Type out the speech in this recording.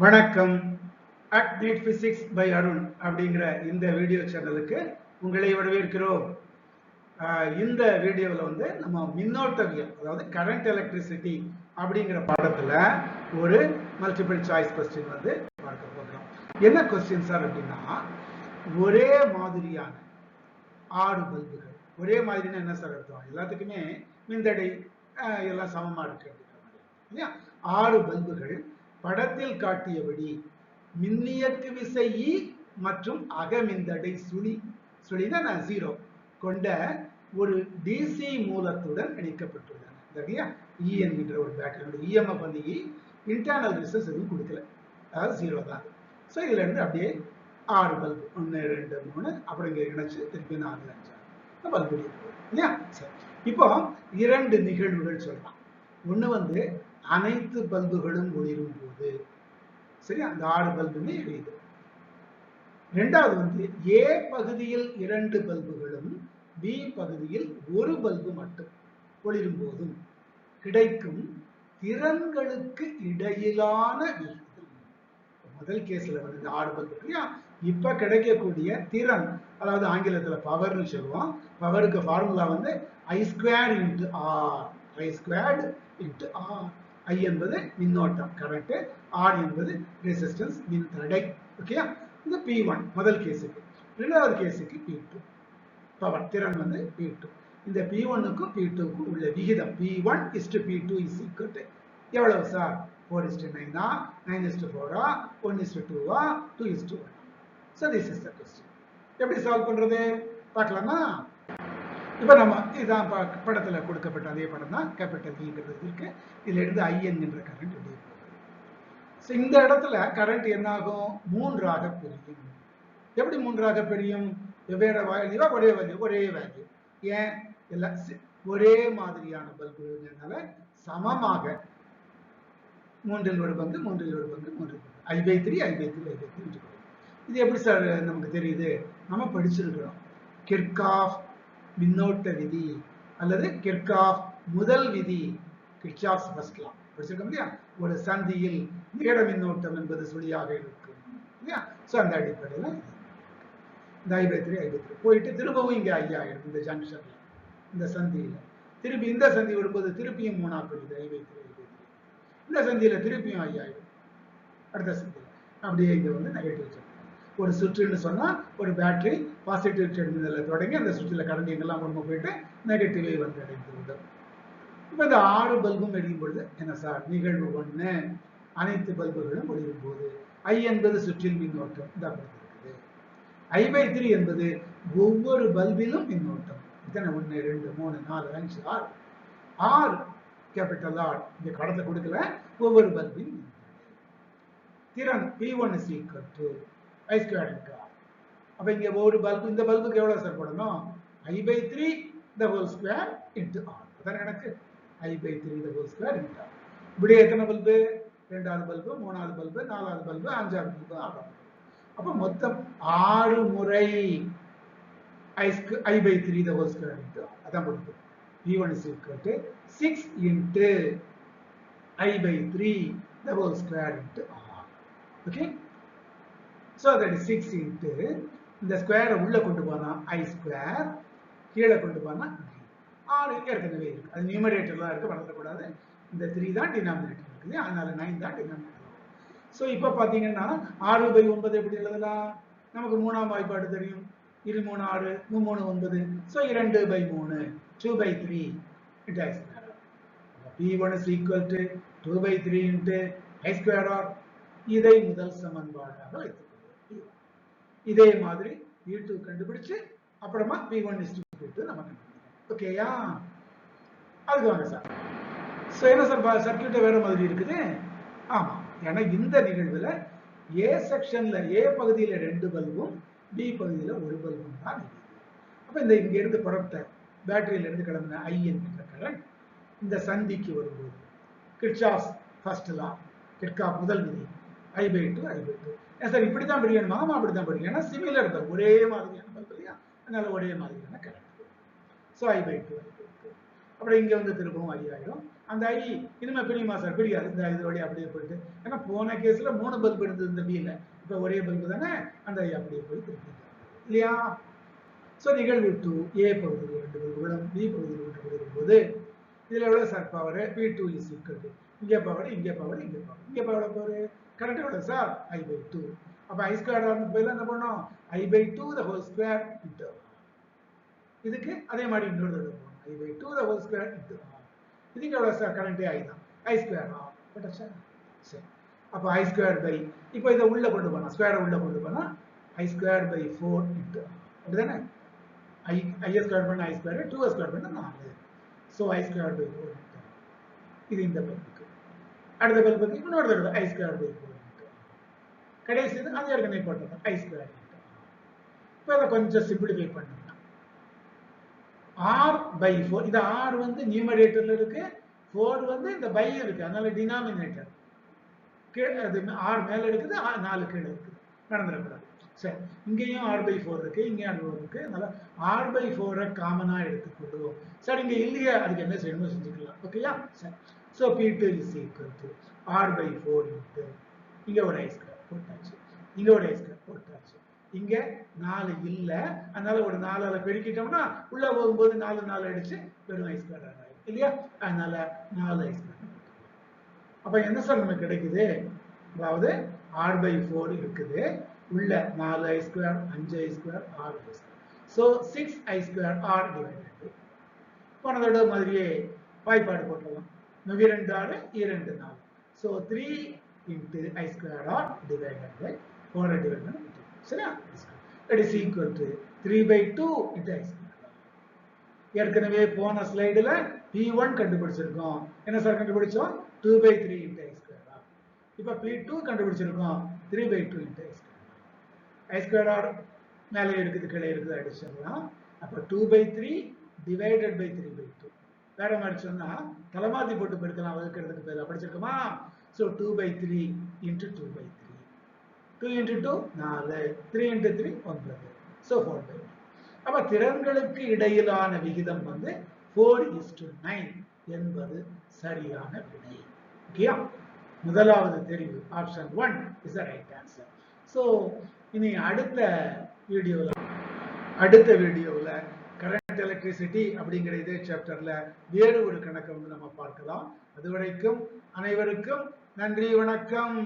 வணக்கம். At NEET physics by Arun அப்படிங்கிற இந்த வீடியோ சேனலுக்கு உங்களை வரவேற்கிறோம். ஆஹ் இந்த வீடியோவில் வந்து நம்ம மின்னோட்டவியல் அதாவது கரண்ட் எலக்ட்ரிசிட்டி அப்படிங்கிற பாடத்தில் ஒரு மல்டிபிள் சாய்ஸ் கொஸ்டின் வந்து பார்க்க போகிறோம். என்ன கொஸ்டின் சார் அப்படின்னா ஒரே மாதிரியான ஆறு பல்புகள். ஒரே மாதிரினா என்ன சார் அர்த்தம்? எல்லாத்துக்குமே மின்தடை எல்லாம் சமமாக இருக்கு அப்படிங்கிற மாதிரி. இல்லையா? ஆறு பல்புகள் படத்தில் காட்டியபடி மின்னியக்கு விசை E மற்றும் அகமிந்தடை சுழி சுழிதான் ஜீரோ கொண்ட ஒரு டிசி மூலத்துடன் இணைக்கப்பட்டுள்ளன. சரியா இ என்ற ஒரு பேட்டரியோட இஎம்எஃப் வந்து இ இன்டர்னல் ரிசர்ஸ் எதுவும் கொடுக்கல. அதாவது ஜீரோ தான். ஸோ இதுல இருந்து அப்படியே ஆறு பல்பு. ஒன்று ரெண்டு மூணு அப்புறம் இங்கே இணைச்சு திருப்பி நாலு அஞ்சு. ஆறு பல்பு இல்லையா? சரி. இப்போ இரண்டு நிகழ்வுகள் சொல்லலாம். ஒன்று வந்து அனைத்து பல்புகளும் ஒளிரும் போது. சரி அந்த ஆறு பல்புமே எரியுது ரெண்டாவது வந்து ஏ பகுதியில் இரண்டு பல்புகளும் பி பகுதியில் ஒரு பல்பு மட்டும் ஒளிரும் போதும். கிடைக்கும் திறன்களுக்கு இடையிலான விகிதம் முதல் கேஸ்ல வந்து ஆறு பல்பு இல்லையா? இப்ப கிடைக்கக்கூடிய திறன் அதாவது ஆங்கிலத்துல பவர்னு சொல்லுவோம். பவருக்கு ஃபார்முலா வந்து I square into R I squared into I I என்பது மின்னோட்டம் கரண்ட் R என்பது ரெசிஸ்டன்ஸ் மின் தடை ஓகேயா இந்த பி ஒன் முதல் கேஸுக்கு ரெண்டாவது கேஸுக்கு பி டூ பவர் திறன் வந்து பி டூ இந்த பி ஒன்னுக்கும் பி டூக்கும் உள்ள விகிதம் P one to P is is to எவ்வளவு சார் ஃபோர் இஸ்டு நைனா நைன் இஸ்டு ஃபோரா ஒன் இஸ்டு டூவா two to one so this இஸ் the question. எப்படி சால்வ் பண்றது? பார்க்கலாமா? இப்போ நம்ம இதான் படத்தில் கொடுக்கப்பட்ட அதே படம் தான் கேபிட்டல் e இங்கிறது இருக்கு. இதுல இருந்து ஐஎன் என்ற கரண்ட் வெளியே போகுது. ஸோ இந்த இடத்துல கரண்ட் என்ன ஆகும் மூன்றாக பிரியும். எப்படி மூன்றாக பிரியும்? வெவ்வேறு வேல்யூவா ஒரே வேல்யூ ஒரே வேல்யூ ஏன்? எல்லாம் ஒரே மாதிரியான பல்புங்கிறதுனால சமமாக மூன்றில் ஒரு பங்கு மூன்றில் ஒரு பங்கு மூன்றில் I by three I by three I by three இது எப்படி சார் நமக்கு தெரியுது? நம்ம படிச்சிருக்கிறோம். கிர்காஃப் மின்னோட்ட விதி அல்லது கிர்காஃப் முதல் விதி. கிர்ச்சாஃப் ஃபர்ஸ்ட் லா படிச்சிருக்கோம் இல்லையா ஒரு சந்தியில் நேர மின்னோட்டம் என்பது சுழியாக இருக்கும். இல்லையா? ஸோ அந்த அடிப்படையில் இந்த ஐம்பத்தி ஐம்பத்தி போயிட்டு திரும்பவும் இங்கே ஐயாயிரம் ஆயிடும் இந்த ஜங்ஷன்ல இந்த சந்தியில. திருப்பி இந்த சந்தி வரும்போது திருப்பியும் மூணா போயிடுது ஐம்பத்தி ஐம்பத்தி இந்த சந்தியில திருப்பியும் ஐயாயிரம். ஆயிடும் அடுத்த சந்தியில். அப்படியே இங்க வந்து நெகட்டிவ் சார்ஜ் ஒரு சுற்றுன்னு சொன்னா ஒரு பேட்டரி பாசிட்டிவ் டெர்மினல்ல தொடங்கி அந்த சுற்றில கரண்ட் எங்கெல்லாம் கொண்டு போயிட்டு நெகட்டிவே வந்து அடைந்து விடும் இப்ப இந்த ஆறு பல்பும் எரியும் பொழுது என்ன சார் நிகழ்வு ஒண்ணு. அனைத்து பல்புகளும் ஒளிரும் போது ஐ என்பது சுற்றில் மின்னோட்டம். இந்த இருக்குது ஐ பை த்ரீ என்பது ஒவ்வொரு பல்பிலும் மின்னோட்டம். இத்தனை? ஒண்ணு ரெண்டு மூணு நாலு அஞ்சு ஆறு. ஆறு கேபிட்டல் ஆர் இங்கே கடத்தை கொடுக்கல. ஒவ்வொரு பல்பின் திறன் P one is equal to I square இருக்கா ஆர் அப்ப இங்க ஒரு பல்பு இந்த பல்புக்கு எவ்வளவு சார் போடணும்? I by three the whole square into R அதான் எனக்கு I by three the whole square into R இப்படி எத்தனை பல்பு ரெண்டாவது பல்பு மூணாவது பல்பு நாலாவது பல்பு அஞ்சாவது பல்பு ஆறாவது அப்போ அப்ப மொத்தம் ஆறு முறை I I by three the whole square into R அதான் கொடுக்கும் V one is equal to six into I by three the whole square into R okay so that is six into இந்த ஸ்கொயரை உள்ளே கொண்டு போனால் ஐ ஸ்கொயர் கீழே கொண்டு போனால் நைன் ஆறு ஏற்கனவே இருக்குது அது நியூமரேட்டர்லாம் இருக்குது வளர்த்தக்கூடாது இந்த த்ரீ தான் டினாமினேட்டர் இருக்குது. அதனால நைன் தான் டினாமினேட்டர் ஸோ இப்போ பார்த்தீங்கன்னா ஆறு பை ஒன்பது எப்படி எழுதலாம்? நமக்கு மூணாம் வாய்ப்பாடு தெரியும். இரு மூணு ஆறு மூணு மூணு ஒன்பது. ஸோ இரண்டு பை மூணு two by three it I square P one is equal to two by three into I square R இதை முதல் சமன்பாடாக வைத்துக் இதே மாதிரி பி டூ கண்டுபிடிச்சு அப்புறமா பி ஒன் இஸ் டூ நம்ம கண்டுபிடிக்கணும் ஓகேயா அதுக்கு வாங்க சார் ஸோ என்ன சார் சர்க்கியூட்டை வேற மாதிரி இருக்குது? ஆமா. ஏன்னா இந்த நிகழ்வுல ஏ செக்ஷன்ல ஏ பகுதியில ரெண்டு பல்பும் பி பகுதியில ஒரு பல்பும் தான் இருக்குது. அப்ப இந்த இங்க இருந்து புறப்பட்ட பேட்டரியில இருந்து கிளம்பின ஐ என்கின்ற கரண்ட் இந்த சந்திக்கு வரும்போது கிர்ச்சாஸ் ஃபர்ஸ்ட் லா கிட்கா முதல் விதி. I by two I by two ஏன் சார் இப்படி தான் படிக்கணுமா ஆமாம் அப்படி தான் படிக்கணும் ஏன்னா சிமிலர் பல்ப் ஒரே மாதிரியான பல்ப் இல்லையா? அதனால ஒரே மாதிரியான current so I by two அப்புறம் இங்கே வந்து திரும்பவும் ஐ ஆயிடும் அந்த ஐ இனிமேல் பிரியுமா சார்? பிரியாது. இந்த இது வழி அப்படியே போயிட்டு. ஏன்னா போன கேஸில் மூணு பல்ப் இருந்தது இந்த பியில் இப்போ ஒரே பல்பு தானே? அந்த ஐ அப்படியே போய் திருப்பி இல்லையா? ஸோ நிகழ்வு டூ ஏ பகுதியில் ரெண்டு பல்புகளும் பி பகுதியில் ரெண்டு பகுதி இருக்கும்போது இதில் எவ்வளோ sir power P two is equal to இங்கே பவர் இங்கே பவர் இங்கே பவர் இங்கே பவர் பவர் கரெக்டாக எவ்வளோ சார். ஐ பை டூ அப்போ ஐ ஸ்கொயர் பதிலாக என்ன பண்ணோம் I by two the whole square into இதுக்கு அதே மாதிரி இன்னொரு தடவை போகணும். I by two the whole square into இதுக்கு எவ்வளோ சார் கரண்டே ஐ தான். ஐ ஸ்கொயர் ஆ? பட்டா சார்? சரி. அப்போ ஐ ஸ்கொயர் பை இப்போ இதை உள்ளே கொண்டு போனால் ஸ்கொயரை உள்ளே கொண்டு போனால் I square by four into அப்படிதானே? ஐ ஐ ஸ்கொயர் பண்ண ஐ ஸ்கொயர் டூ ஸ்கொயர் பண்ண நாலு. So I square by four இது இந்த பல்புக்கு அடுத்த பல்புக்கு இன்னொரு தடவை ஐ ஸ்கொயர் பை ஃபோர் கடைசி இது அது ஏற்கனவே போட்டது. ஐ ஸ்கொயர் இப்போ அதை கொஞ்சம் சிம்பிளிஃபை பண்ணிக்கலாம் ஆர் பை ஃபோர் இது ஆர் வந்து நியூமரேட்டர்ல இருக்கு ஃபோர் வந்து இந்த பை இருக்கு. அதனால டினாமினேட்டர் கீழே அது ஆர் மேலே இருக்குது ஆ- நாலு கீழே இருக்குது. நடந்துடக்கூடாது சரி இங்கேயும் ஆர் பை ஃபோர் இருக்கு இங்கேயும் ஆர் ஃபோர் இருக்கு. அதனால ஆர் பை ஃபோரை காமனாக எடுத்துக்கொள்வோம். சார் இங்கே இல்லையா அதுக்கு என்ன செய்யணுமோ செஞ்சுக்கலாம். ஓகேயா சரி. So P two is equal to R by four into இங்க ஒரு ஐஸ்கர் போட்டாச்சு. இங்க ஒரு ஐஸ்கர் போட்டாச்சு. இங்க நாலு இல்ல. அதனால ஒரு நாலால பெருக்கிட்டோம்னா உள்ள போகும்போது நாலு நாலு அடிச்சு வெறும் ஐஸ்கர் ஆகும் இல்லையா? அதனால நாலு ஐஸ் ஐஸ்கர் அப்ப என்ன சார் நமக்கு கிடைக்குது? அதாவது ஆர் பை ஃபோர் இருக்குது. உள்ள நாலு ஐ ஸ்கொயர் அஞ்சு ஐ ஸ்கொயர் ஆறு I square so six I square R divided போனதோட மாதிரியே வாய்ப்பாடு போட்டுடலாம். மிக ரெண்டு ஆறு இரண்டு நாலு so three into I square R divided by four divide பண்ணி சரியா? It is equal to three by two into I square ஏற்கனவே போன ஸ்லைடில் பி ஒன் கண்டுபிடிச்சிருக்கோம். என்ன சார் கண்டுபிடிச்சோம்? Two by three into I square R இப்போ பி டூ கண்டுபிடிச்சிருக்கோம். Three by two into I square I square R மேலே இருக்குது கீழே இருக்குது அடிச்சிடலாம். அப்போ two by three divided by three by two வேற மாதிரி சொன்னா தலைமாத்தி போட்டு பெருக்கலாம் வகுக்கிறதுக்கு பேர் படிச்சிருக்கோமா? So two by three into two by three two into two நாலு. த்ரீ இன்ட்டு த்ரீ ஒன்பது. ஸோ ஃபோர் பை அப்ப திறன்களுக்கு இடையிலான விகிதம் வந்து ஃபோர் இஸ் டு நைன் என்பது சரியான விடை. ஓகேயா முதலாவது தெரிவு option one is the right answer so இனி அடுத்த வீடியோவில் அடுத்த வீடியோவில் கரண்ட் எலக்ட்ரிசிட்டி அப்படிங்கிற இதே சாப்டர்ல வேறு ஒரு கணக்கை வந்து நம்ம பார்க்கலாம். அது வரைக்கும் அனைவருக்கும் நன்றி வணக்கம்.